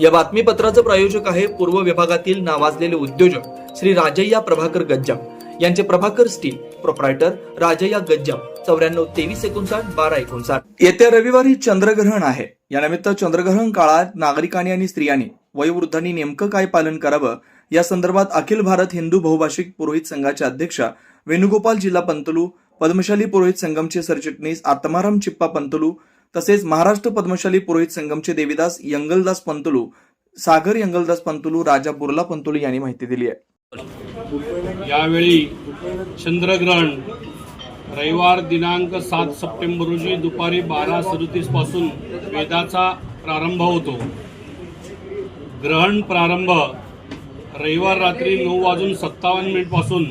या बातमीपत्राचं प्रायोजक आहे पूर्व विभागातील नावाजलेले उद्योजक श्री राजय्या प्रभाकर गज्जाम. यांचे प्रभाकर स्टील प्रोप्रायटर राजय्या गज्जाम. चौऱ्याण्णव तेवीस एकोणसाठ बारा एकोणसाठ. येत्या रविवारी चंद्रग्रहण आहे. यानिमित्त चंद्रग्रहण काळात नागरिकांनी आणि स्त्रियांनी वयोवृद्धांनी नेमकं काय पालन करावं? या संदर्भात अखिल भारत हिंदू बहुभाषिक पुरोहित संघाच्या अध्यक्षा वेणुगोपाल जिल्हा पंतलू पद्मशाली पुरोहित संघमचे सरचिटणीस आत्माराम चिप्पा पंतलू तसेच महाराष्ट्र पद्मशाली पुरोहित संगमचे देवीदास यंगलदास पंतुलू सागर यंगलदास पंतुलू राजा बुर्ला पंतुलू यांनी माहिती दिली आहे. यावेळी चंद्रग्रहण रविवार दिनांक सात सप्टेंबर रोजी दुपारी बारा सदतीसपासून वेदाचा प्रारंभ होतो. ग्रहण प्रारंभ रविवार रात्री नऊ वाजून सत्तावन्न मिनिटपासून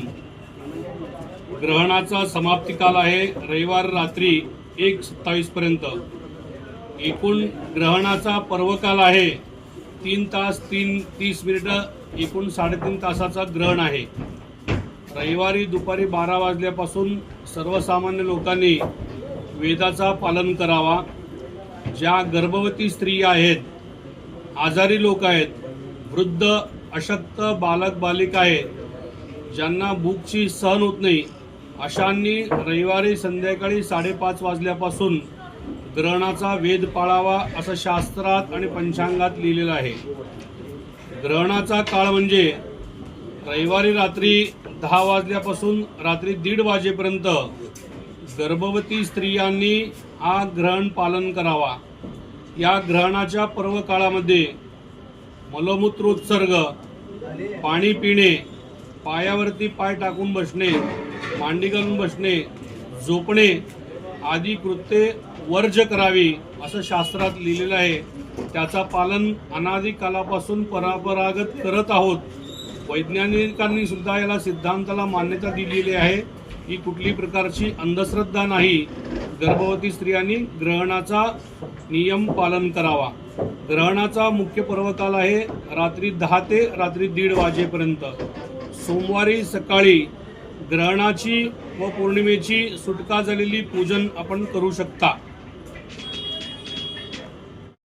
ग्रहणाचा समाप्ती काल आहे. रविवार रात्री एक सत्तावीसपर्यंत. एकूण ग्रहणाचा पर्वकाल आहे. तीन तास तीन तीस मिनिटं एकूण साडेतीन तासाचा ग्रहण आहे. रविवारी दुपारी बारा वाजल्यापासून सर्वसामान्य लोकांनी वेदाचा पालन करावा. ज्या गर्भवती स्त्रिया आहेत आजारी लोक आहेत वृद्ध अशक्त बालक बालिका आहेत ज्यांना भूकची सहन होत नाही अशांनी रविवारी संध्याकाळी साडेपाच वाजल्यापासून ग्रहणाचा वेध पाळावा असं शास्त्रात आणि पंचांगात लिहिलेलं आहे. ग्रहणाचा काळ म्हणजे रविवारी रात्री दहा वाजल्यापासून रात्री दीड वाजेपर्यंत गर्भवती स्त्रियांनी हा ग्रहण पालन करावा. या ग्रहणाच्या पर्व काळामध्ये मलमूत्रोत्सर्ग पाणी पिणे पायावरती पाय टाकून बसणे मांडी घालून बसणे झोपणे आदी कृत्ये वर्ज करावी असं शास्त्रात लिहिलेलं आहे. त्याचा पालन अनादी कालापासून परंपरागत करत आहोत. वैज्ञानिकांनी सुद्धा याला सिद्धांताला मान्यता दिलेली आहे. ही कुठली प्रकारची अंधश्रद्धा नाही. गर्भवती स्त्रियांनी ग्रहणाचा नियम पालन करावा. ग्रहणाचा मुख्य पर्वकाल आहे रात्री दहा ते रात्री दीड वाजेपर्यंत. सोमवारी सकाळी ग्रहणाची व पौर्णिमेची सुटका झालेली पूजन आपण करू शकता.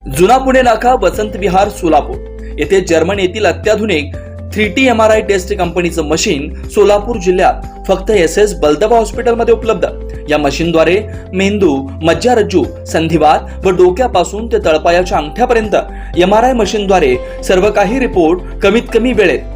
जुना पुणे नाका वसंत विहार सोलापूर. येथे जर्मन येथील अत्याधुनिक three T M R I test कंपनीचं मशीन सोलापूर जिल्ह्यात फक्त एस एस बलदबा हॉस्पिटलमध्ये उपलब्ध. या मशीनद्वारे मेंदू मज्जारज्जू संधिवात व डोक्यापासून ते तळपायाच्या अंगठ्यापर्यंत एम आर आय मशीनद्वारे सर्व काही रिपोर्ट कमीत कमी वेळेत